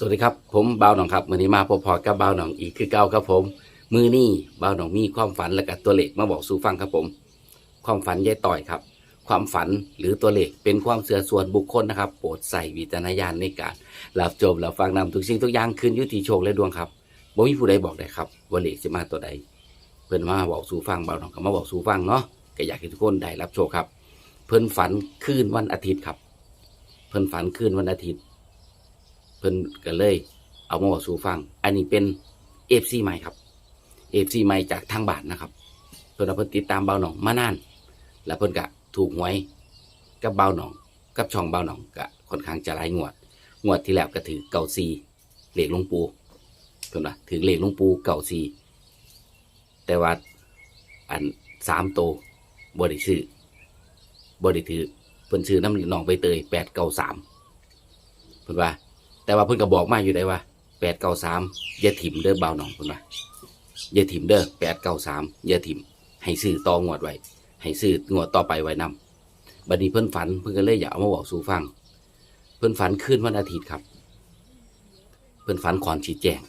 สวัสดีครับ ผมบ่าวหนองครับมือนี้มาพบพอกับบ่าวหนองอีกคือเก่าครับผม มือนี้บ่าวหนองมีความฝันและกับตัวเลขมาบอกสู่ฟังครับผม ความฝันยายต่อยครับ ความฝันหรือตัวเลขเป็นความเสื่อส่วนบุคคลนะครับโปรดใส่วิจารณญาณในการรับชมรับฟังนำทุกสิ่งทุกอย่างขึ้นยุติโชคและดวงครับบ่มีผู้ใดบอกได้ครับว่าเลขจะมาตัวใด เพิ่นมาบอกสู่ฟังบ่าวหนองก็มาบอกสู่ฟังเนาะก็อยากให้ทุกคนได้รับโชคครับ เพิ่นฝันคืนวันอาทิตย์ครับ เพิ่นฝันคืนวันอาทิตย์ เพิ่นก็เลย เอามาบอกสู่ฟัง อันนี้เป็นเอฟซีใหม่ครับเอฟซีใหม่จากทางบ้านนะครับเพิ่นเอาเพิ่นติดตามเบาหนองมานาน แล้วเพิ่นก็ถูกหวยกับเบาหนอง กับช่องเบาหนองก็ค่อนข้างจะหลายงวด งวดที่แล้วก็ถือเก่าซีเหล็กลงปูเพิ่นว่าถือเหล็กลงปูเก่าซีแต่ว่าอันสามโตบ่ได้ซื้อบ่ได้ถือเพิ่นซื้อน้ำหนองใบเตยแปดเก้าสามเพิ่นว่า แต่ว่าเพิ่นก็บอกมาอยู่ได้ว่าแปดเก้าสามอย่าถิ่มเด้อเบาหนองเพิ่นว่าอย่าถิ่มเด้อแปดเก้าสามอย่าถิ่มให้ซื้อต่องวดไว้ให้ซื้องวดต่อไปไว้นำบัดนี้เพิ่นฝันเพิ่นก็เลยอยากเอามาบอกสู่ฟัง เพิ่นฝันคืนวันอาทิตย์ครับ เพิ่นฝันขอนชี้แจง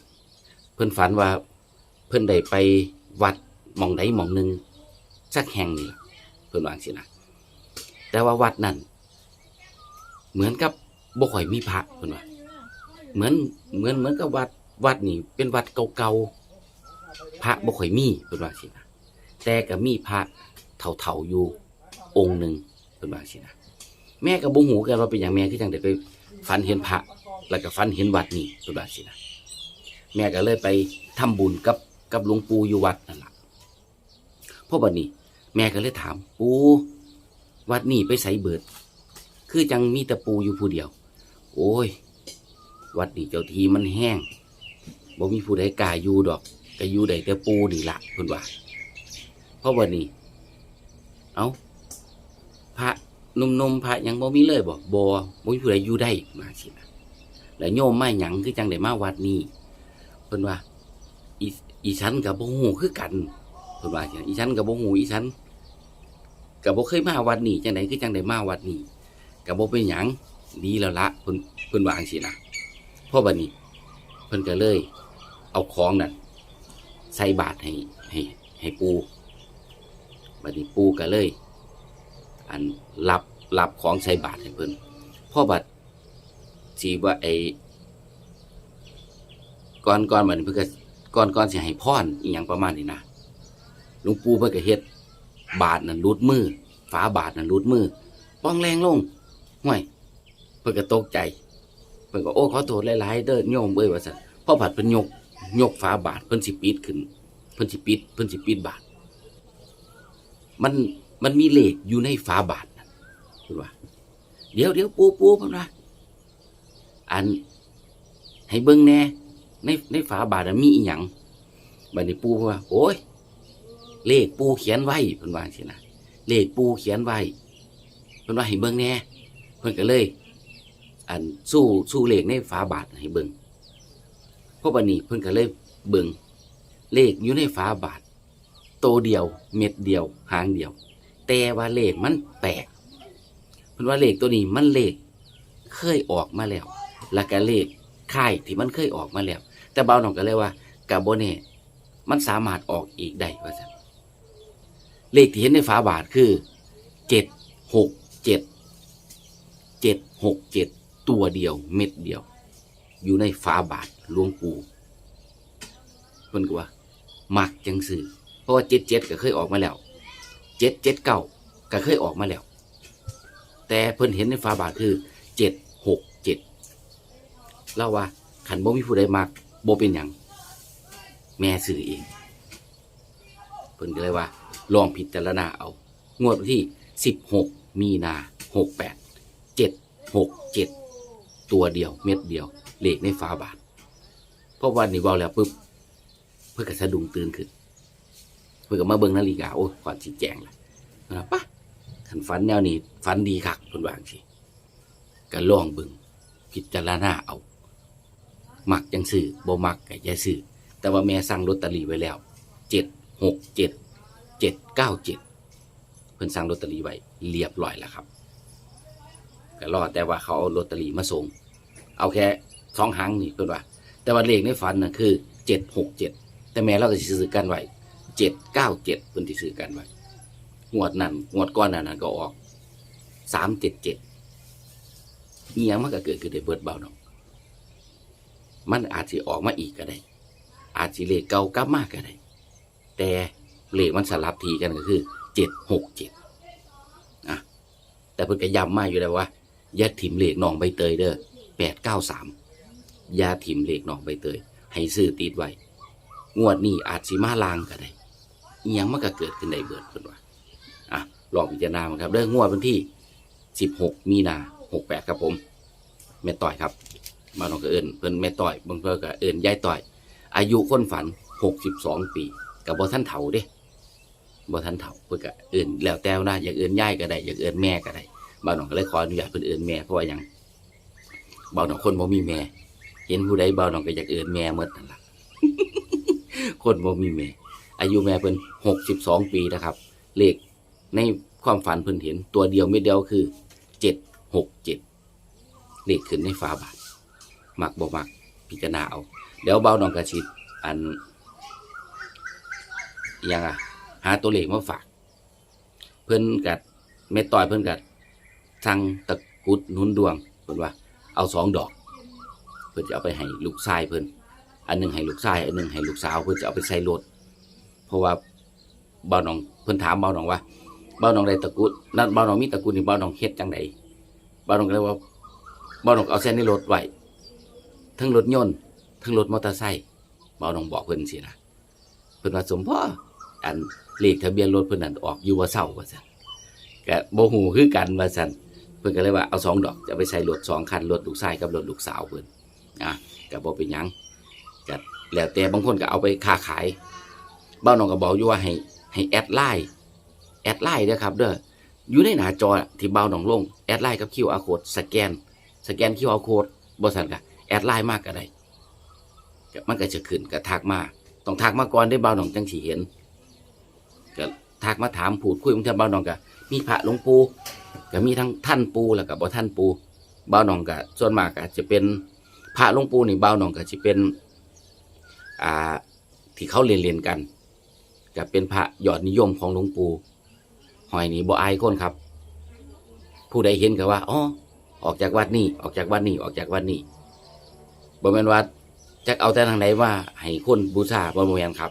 เพิ่นฝันว่าเพิ่นได้ไปวัดมองใดมองหนึ่งสักแห่งนี่ล่ะเพิ่นว่าสินะแต่ว่าวัดนั้นเหมือนกับบ่ค่อยมีพระเพิ่นว่า เหมือนเหมือนเหมือนกับวัดวัดนี่ เป็นวัดเก่าๆพระบ่ค่อยมีเพิ่นว่าสินะแต่ก็มีพระเฒ่าๆอยู่องค์หนึ่งเพิ่นว่าสินะแม่ก็บ่ฮู้กันว่าเป็นหยังแม่คือจังได้ไปฝันเห็นพระแล้วก็ฝันเห็นวัดนี่เพิ่นว่าสินะแม่ก็เลยไปทำบุญกับกับหลวงปู่อยู่วัดนั่นแหละเพราะบัดนี้ แม่ก็เลยถาม ปู่วัดนี่ไปใส่เบิด คือจังมีแต่ปู่อยู่ผู้เดียว โอ้ย วัดนี่เจ้าทีมันแห้งบ่มีผู้ใดกล้าอยู่ดอกก็อยู่ได้แต่ปูนี่ละเพิ่นว่าเพราะวันนี้ เอาพระนุ่มๆพระยังบ่มีเลยบ่บ่บ่มีผู้ใดอยู่ได้มาสินะแล้วโยมไมาหยังคือจังได้มาวัดนี้เพิ่นว่า อีอีฉันกับบ่ฮู้คือกันเพิ่นว่าอีฉันกับบ่ฮู้อีฉันก็บ่เคยมาวัดนี้จังไดคือจังได้มาวัดนี้ก็บ่เป็นหยังดีแล้วละเพิ่นเพิ่นว่าจังซี่นะ พราะบัดนี้ เพิ่นก็เลย เอาของนั่นใส่บาตรให้ให้ให้ปูบัดนี้ปูก็เลย อันรับรับของใส่บาตรให้เพิ่นพ่อบัดสีว่าไอ้ก่อนก่อนบัดนี้เพิ่นก็ก่อนก่อนสิให้พรอีหยังประมาณนี้นะหลวงปู่เพิ่นก็เฮ็ดบาตรนั่นรุดมือ ฝาบาตรนั่นรุดมือป้องแรงลงห่วยเพิ่นก็ตกใจ เพิ่นก็โอ้ขอโทษหลายๆเด้อโยมเอ้ยว่าซั่นพอผัดเพิ่นยกยกฝาบาทเพิ่นสิปิดขึ้น เพิ่นสิปิดเพิ่นสิปิดบาท มันมันมีเลขอยู่ในฝาบาทนั่นเพิ่นว่า เดี๋ยวเดี๋ยวปูปูเพิ่นว่าอัน ให้เบิ่งแน่ในในฝาบาทมีอีหยังบัดนี้ปูเพิ่นว่า โอ้ยเลขปูเขียนไว้เพิ่นว่าจังซี่นะเลขปูเขียนไว้เพิ่นว่าให้เบิ่งแน่เพิ่นก็เลย อันสู้สู้เลขในฝาบาทให้เบิงเพราะวันนี้เพิ่นก็เลยเบิงเลขอยู่ในฝาบาทโตเดียว เม็ดเดียว หางเดียว แต่ว่าเลขมันแปลกเพิ่นว่าเลขตัวนี้มันเลขเคยออกมาแล้วแล้วก็เลขค่ายที่มันเคยออกมาแล้ว แต่เบาหน่องก็เลยว่ากาโบเน่มันสามารถออกอีกได้ว่าซั่นเลขที่เห็นในฝาบาทคือเจ็ดหกเจ็ดเจ็ดหกเจ็ด ตัวเดียว เม็ดเดียว อยู่ในฝาบาทหลวงปู่เพิ่นก็ว่า มักจังสื่อเพราะว่าเจ็ดเจ็ดก็เคยออกมาแล้วเจ็ดเจ็ดเก้าก็เคยออกมาแล้ว แต่เพิ่นเห็นในฝาบาทคือเจ็ดหกเจ็ดเล่าว่าขันบ่มีผู้ใดมักบ่เป็นหยังแม่สื่อเองเพิ่นก็เลยว่า ลองพิจารณาเอา งวดวันที่สิบหกมีนาหกแปดเจ็ดหกเจ็ด ตัวเดียวเม็ดเดียวเหลขในฟ้าบาทเพราะวันนี้เบาแล้วปุ๊บเพื่อกระสะดุ้งตื่นขึ้นเพื่อก็มาเบิ่งนาฬิกาโอ้ยก่อนชี้แจงละนะปะขันฝันแนวนี้ฝันดีคักคนวางสิก็ลองเบิ่งพิจารณาเอามักจังซื้อบ่มักก็อย่าซื้อแต่ว่าแม่สั่งลอตเตอรี่ไว้แล้วเจ็ดหกเจ็ดเจ็ดเก้าเจ็ดเพิ่นสั่งลอตเตอรี่ไว้เรียบร้อยแล้วครับ ก็รอดแต่ว่าเขาเอาลอตเตอรี่มาส่ง เอาแค่สองหางนี่เพิ่นว่า แต่ว่าเลขในฝันน่ะคือเจ็ดหกเจ็ดแต่แม่เราก็สิซื้อกันไว้เจ็ดเก้าเจ็ดเพิ่นสิซื้อกันไว้งวดนั้นงวดก้อนนั้นก็ออกสามเจ็ดเจ็ดอีหยังมันก็เกิดขึ้นได้เบิดเบาเนาะมันอาจสิออกมาอีกก็ได้ อาจสิเลขเก่ากลับมาก็ได้ แต่เลขมันสลับทีกันก็คือเจ็ดหกเจ็ดอะแต่เพิ่นก็ย้ำมาอยู่แล้วว่า ยาถิ่มเหลขน้องใบเตยเด้อแปดเก้าสามยาถิ่มเหลขน้องใบเตย ให้ซื้อติดไว้ งวดนี้อาจสิมาลางก็ได้อียังมันก็เกิดขึ้นได้เบิดเพิ่นว่าอะลองพิจารณาครับเด้องวดวันที่สิบหกมีนาหกแปดครับผม แม่ต่อยครับ มาน้องก็เอิญเพิ่นแม่ต่อยบิ่งเพิ่นก็เอิญยายต่อย อายุคนฝันหกสิบสองปีกับบ่ท่านเฒ่าเด้บ่ท่านเฒ่าเพิ่นก็เอิญแล้วแต่ว่าอยากเอิญยายก็ได้อยากเอิญแม่ก็ได้ บ่าวน้องก็เลยขออนุญาตเพิ่นเอิญแม่เพราะว่าหยังบ่าวน้องคนบ่มีแม่ เห็นผู้ใดบ่าวน้องก็อยากเอิญแม่หมดนั่นล่ะ คนบ่มีแม่ อายุแม่เพิ่นหกสิบสองปีนะครับ เลขในความฝันเพิ่นเห็น ตัวเดียวเม็ดเดียวคือเจ็ดหกเจ็ดเลขขึ้นในฟ้าบาทมักบ่มักพิจารณาเอา เดี๋ยวเบาหนองกระชิดอันยังอะ หาตัวเลขมาฝาก เพิ่นกัดเม็ดต่อยเพิ่นกัด สั่งตะกุดนุนดวงเพิ่นว่าเอาสองดอก เพิ่นจะเอาไปให้ลูกชายเพิ่นอันหนึงให้ลูกชายอันหนึงให้ลูกสาวเพิ่นจะเอาไปใส่รถเพราะว่าเบาหนองเพิ่นถามเบาหนองว่าเบาหนองได้ตะกุดนั่นเบาหนองมีตะกุดนี่เบาหนองเฮ็ดจังไดเบาหนองก็เลยว่าเบาหนองเอาเส้นในรถไว้ทั้งรถยนต์ทั้งรถมอเตอร์ไซค์เบาน้องบอกเพิ่นสินะเพิ่นว่าสมพ่ออันเลขทะเบียนรถเพิ่นนั่นออกอยู่ว่าเศร้าว่าซั่นก็บ่ฮู้คือกันว่าซั่น เพิ่อนก็เลยว่าเอาสองดอกจะไปใส่รถสองคันรถลูกชายกับรถลูกสาวเพิ่อนอะก็บ่เป็นยังก็แล้วแต่บางคนก็เอาไปค้าขายเบ้าน้องก็บอกอยู่ว่าให้ให้แอดไลน์แอดไลน์เด้อครับเด้ออยู่ในหน้าจอที่เบ้าน้องลงแอดไลน์กับ QR code สแกน สแกน QR code บ่ซั่นก็แอดไลน์มากก็ได้ก็มันก็จะขึ้นก็ทักมาต้องทักมาก่อนได้เบาหนองจังสีเห็นก็ทักมาถามพูดคุยบางทีเบาหนองก็มีพระหลวงปู่ ก็มีทั้งท่านปูแล้วก็บ่ท่านปูเบาหนองก็ส่วนมากก็จะเป็นพระหลวงปู่นี่เบาหนองก็จะเป็นอ่าที่เขาเรียนเรียนกันก็เป็นพระยอดนิยมของหลวงปู่หอยนี่บ่อายคนครับ ผู้ใดเห็นก็ว่าอ๋อออกจากวัดนี่ออกจากวัดนี่ออกจากวัดนี่บ่แม่นว่าจักเอาแต่ทางไหนว่าให้คนบูชาบริเวณครับ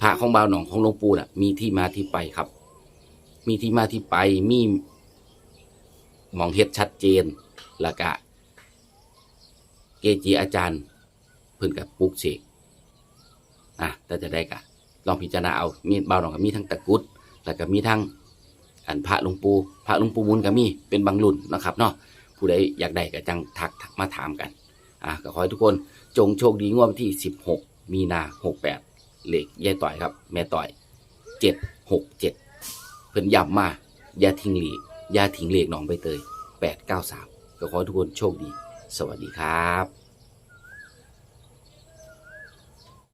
พระของบ่าวหนองของหลวงปู่น่ะ มีที่มาที่ไปครับ มีที่มาที่ไปมี มองเฮ็ดชัดเจน แล้วก็เกจิอาจารย์ เพิ่นกับปลุกเสกอะแต่จะได้กะลองพิจารณาเอามีบ่าวหนองก็มีทั้งตะกุด แล้วก็มีทั้งอันพระหลวงปู่พระหลวงปู่บุญก็มีเป็นบางรุ่นนะครับเนาะผู้ใดอยากได้ก็จังทักมาถามกันอะก็ขอให้ทุกคนจงโชคดีงวดวันที่ 16 มีนา68เหลขยายต่อยครับ แม่ต่อย 767 เพิ่นย้ำมาอย่าทิ้งหลีก ยาถิงเหลขน้องใบเตย893 ก็ขอให้ทุกคนโชคดี สวัสดีครับ